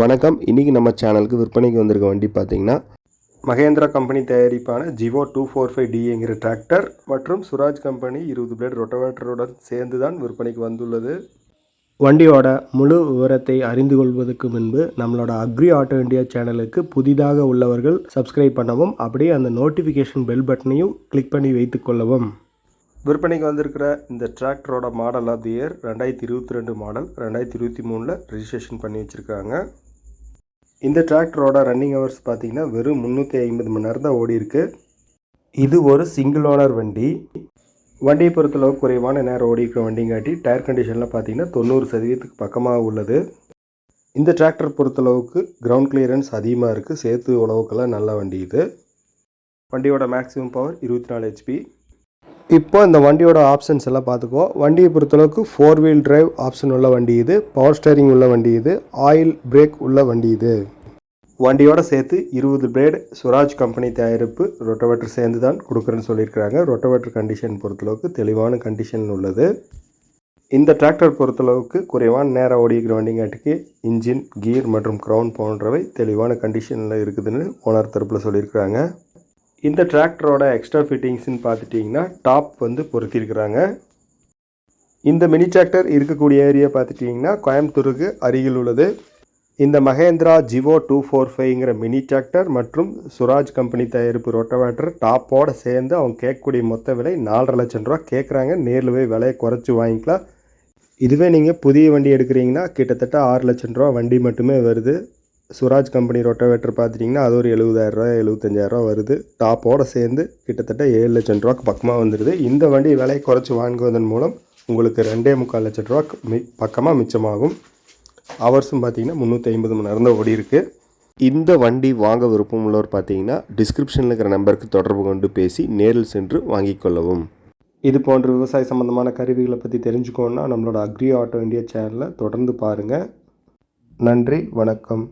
வணக்கம். இன்றைக்கி நம்ம சேனலுக்கு விற்பனைக்கு வந்திருக்க வண்டி பார்த்திங்கன்னா மகேந்திரா கம்பெனி தயாரிப்பான ஜிவோ டூ ஃபோர் ஃபைவ் டிங்கிற டிராக்டர் மற்றும் சுராஜ் கம்பெனி இருபது பிளேட் ரொட்டவேட்டருடன் சேர்ந்து தான் விற்பனைக்கு வந்துள்ளது. வண்டியோட முழு விவரத்தை அறிந்து கொள்வதற்கு முன்பு நம்மளோட அக்ரி ஆட்டோ இந்தியா சேனலுக்கு புதிதாக உள்ளவர்கள் சப்ஸ்கிரைப் பண்ணவும் அப்படியே அந்த நோட்டிஃபிகேஷன் பெல் பட்டனையும் கிளிக் பண்ணி வைத்துக்கொள்ளவும் விற்பனைக்கு வந்திருக்கிற இந்த டிராக்டரோட மாடல் ஆஃப் தி இயர் ரெண்டாயிரத்தி இருபத்தி ரெண்டு மாடல் ரெண்டாயிரத்தி இருபத்தி மூணில் ரிஜிஸ்ட்ரேஷன் பண்ணி வச்சுருக்காங்க. இந்த டிராக்டரோட ரன்னிங் ஹவர்ஸ் பார்த்தீங்கன்னா வெறும் முந்நூற்றி ஐம்பது மணி நேரம் தான் ஓடி இருக்கு. இது ஒரு சிங்கிள் ஓனர் வண்டி. வண்டியை பொறுத்தளவு குறைவான நேரம் ஓடி இருக்கிற வண்டிங்காட்டி டயர் கண்டிஷனில் பார்த்தீங்கன்னா தொண்ணூறு சதவீதத்துக்கு பக்கமாக உள்ளது. இந்த டிராக்டர் பொறுத்தளவுக்கு கிரவுண்ட் கிளியரன்ஸ் அதிகமாக இருக்குது சேர்த்து உழவுக்கெல்லாம் நல்ல வண்டி இது. வண்டியோட மேக்ஸிமம் பவர் இருபத்தி நாலு ஹெச்பி இப்போ இந்த வண்டியோட ஆப்ஷன்ஸ் எல்லாம் பார்த்துக்கோ. வண்டியை பொறுத்தளவுக்கு ஃபோர் வீல் டிரைவ் ஆப்ஷன் உள்ள வண்டி இது பவர் ஸ்டேரிங் உள்ள வண்டி இது ஆயில் பிரேக் உள்ள வண்டி இது. வண்டியோட சேர்த்து இருபது பிளேடு சுராஜ் கம்பெனி தயாரிப்பு ரொட்டவேட்டர் சேர்ந்து தான் கொடுக்குறேன்னு சொல்லியிருக்கிறாங்க. ரொட்டவேட்டர் கண்டிஷன் பொறுத்தளவுக்கு தெளிவான கண்டிஷன் உள்ளது. இந்த டிராக்டர் பொறுத்தளவுக்கு குறைவான நேரம் ஓடிக்கிற வண்டிங்காட்டுக்கு இன்ஜின் கீர் மற்றும் க்ரௌன் போன்றவை தெளிவான கண்டிஷனில் இருக்குதுன்னு ஓனர் தரப்பில் சொல்லியிருக்கிறாங்க. இந்த டிராக்டரோட எக்ஸ்ட்ரா ஃபிட்டிங்ஸ்னு பார்த்துட்டிங்கன்னா டாப் வந்து பொருத்தியிருக்கிறாங்க. இந்த மினி டிராக்டர் இருக்கக்கூடிய ஏரியா பார்த்துட்டிங்கன்னா கோயம்புத்தூருக்கு அருகில் உள்ளது. இந்த மகேந்திரா ஜிவோ டூ ஃபோர் ஃபைவ்ங்கிற மினி டிராக்டர் மற்றும் சுராஜ் கம்பெனி தயாரிப்பு ரொட்டவேட்டர் டாப்போடு சேர்ந்து அவங்க கேட்கக்கூடிய மொத்த விலை நாலரை லட்சம் ரூபா கேட்குறாங்க. நேரில் போய் விலையை குறைச்சி வாங்கிக்கலாம். இதுவே நீங்கள் புதிய வண்டி எடுக்கிறீங்கன்னா கிட்டத்தட்ட ஆறு லட்சம் ரூபா வண்டி மட்டுமே வருது. சுராஜ் கம்பெனி ரொட்டவேட்டர் பார்த்துட்டிங்கன்னா அது ஒரு எழுபதாயிரரூவா எழுபத்தஞ்சாயிரரூவா வருது. டாப்போட சேர்ந்து கிட்டத்தட்ட ஏழு லட்சம் ரூபாக்கு பக்கமாக வந்துடுது இந்த வண்டி விலையை குறைச்சி வாங்குவதன் மூலம் உங்களுக்கு ரெண்டே முக்கால் லட்சம் ரூபா மி பக்கமாக மிச்சமாகும். ஹவர்ஸும் பார்த்தீங்கன்னா முந்நூற்றி ஐம்பது மணி நேரம் தான் ஓடி இருக்குது இந்த வண்டி வாங்க விருப்பம் உள்ளவர் பார்த்தீங்கன்னா டிஸ்கிரிப்ஷனில் இருக்கிற நம்பருக்கு தொடர்பு கொண்டு பேசி நேரில் சென்று வாங்கிக் கொள்ளவும். இது போன்ற விவசாய சம்பந்தமான கருவிகளை பற்றி தெரிஞ்சுக்கோன்னா நம்மளோட அக்ரி ஆட்டோ இந்தியா சேனலை தொடர்ந்து பாருங்கள் நன்றி வணக்கம்.